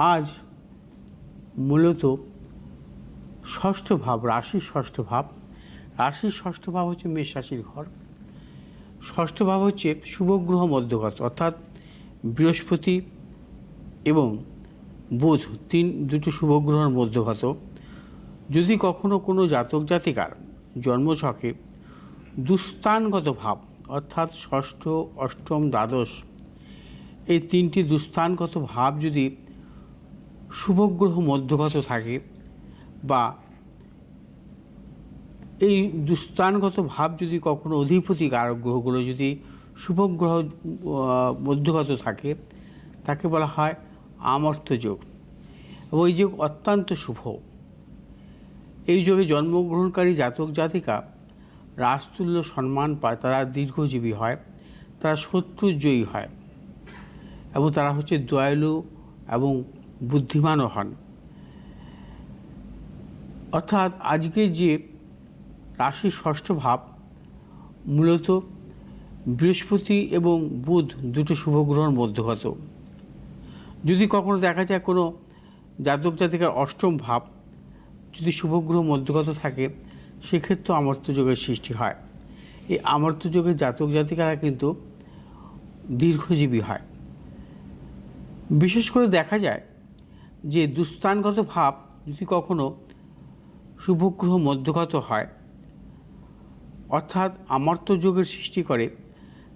আজ মূলত ষষ্ঠ ভাব রাশির ষষ্ঠ ভাব। রাশির ষষ্ঠ ভাব হচ্ছে মেষ রাশির ঘর। ষষ্ঠ ভাব হচ্ছে শুভগ্রহ মধ্যগত, অর্থাৎ বৃহস্পতি এবং বুধ তিন, দুটো শুভগ্রহের মধ্যগত। যদি কখনো কোনো জাতক জাতিকার জন্মছকে দুস্থানগত ভাব, অর্থাৎ ষষ্ঠ, অষ্টম, দ্বাদশ, এই তিনটি দুস্থানগত ভাব যদি শুভগ্রহ মধ্যগত থাকে বা এই দুস্থানগত ভাব যদি কখনো অধিপতি কারক গ্রহগুলো যদি শুভগ্রহ মধ্যগত থাকে, তাকে বলা হয় আমর্থ যোগ এবং এই যোগ অত্যন্ত শুভ, এই যোগে জন্মগ্রহণকারী জাতক জাতিকা রাজতুল্য সম্মান পায়, তারা দীর্ঘজীবী হয়, তারা শত্রুজয়ী হয় এবং তারা হচ্ছে দয়ালু এবং বুদ্ধিমানও হন। অর্থাৎ আজকে যে রাশির ষষ্ঠ ভাব, মূলত বৃহস্পতি এবং বুধ দুটো শুভগ্রহণ মধ্যগত যদি কখনো দেখা যায় কোনো জাতক জাতিকার অষ্টম ভাব যদি শুভগ্রহ মধ্যগত থাকে সেক্ষেত্রে আমর্ত্য যোগের সৃষ্টি হয়। এই আমর্ত্য যোগের জাতক জাতিকারা কিন্তু দীর্ঘজীবী হয়। বিশেষ করে দেখা যায় যে দুস্থানগত ভাব যদি কখনো শুভগ্রহ মধ্যগত হয়, অর্থাৎ আমর্ত্য যোগের সৃষ্টি করে,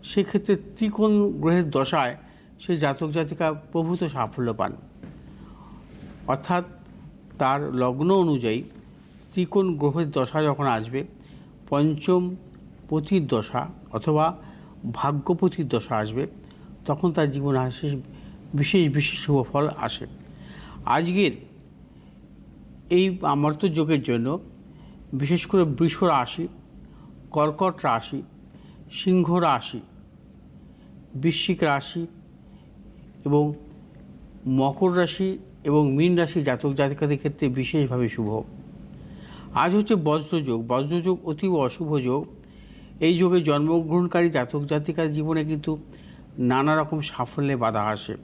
সেক্ষেত্রে ত্রিকোণ গ্রহের দশায় সে জাতক জাতিকা প্রভূত সাফল্য পান। অর্থাৎ তার লগ্ন অনুযায়ী ত্রিকোণ গ্রহের দশা যখন আসবে, পঞ্চম পতির দশা অথবা ভাগ্যপথির দশা আসবে, তখন তার জীবনে আসে বিশেষ বিশেষ শুভ ফল আসে। আজকের এই যোগের জন্য বিশেষ করে বৃষ রাশি, কর্কট রাশি, সিংহ রাশি, বৃশ্চিক রাশি এবং মকর রাশি এবং মীন রাশি জাতক জাতিকাদের ক্ষেত্রে বিশেষভাবে শুভ। আজ হচ্ছে বজ্রযোগ বজ্রযোগ অতীব অশুভ যোগ। এই যোগে জন্মগ্রহণকারী জাতক জাতিকার জীবনে কিন্তু নানা রকম সাফল্যে বাধা আসে।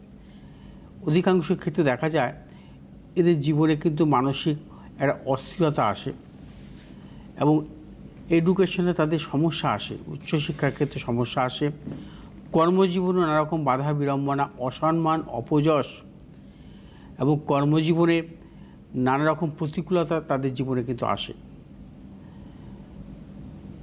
অধিকাংশ ক্ষেত্রে দেখা যায় এদের জীবনে কিন্তু মানসিক একটা অস্থিরতা আসে এবং এডুকেশনে তাদের সমস্যা আসে, উচ্চশিক্ষার ক্ষেত্রে সমস্যা আসে। কর্মজীবনে নানারকম বাধা বিড়ম্বনা, অসম্মান, অপযশ এবং কর্মজীবনে নানারকম প্রতিকূলতা তাদের জীবনে কিন্তু আসে।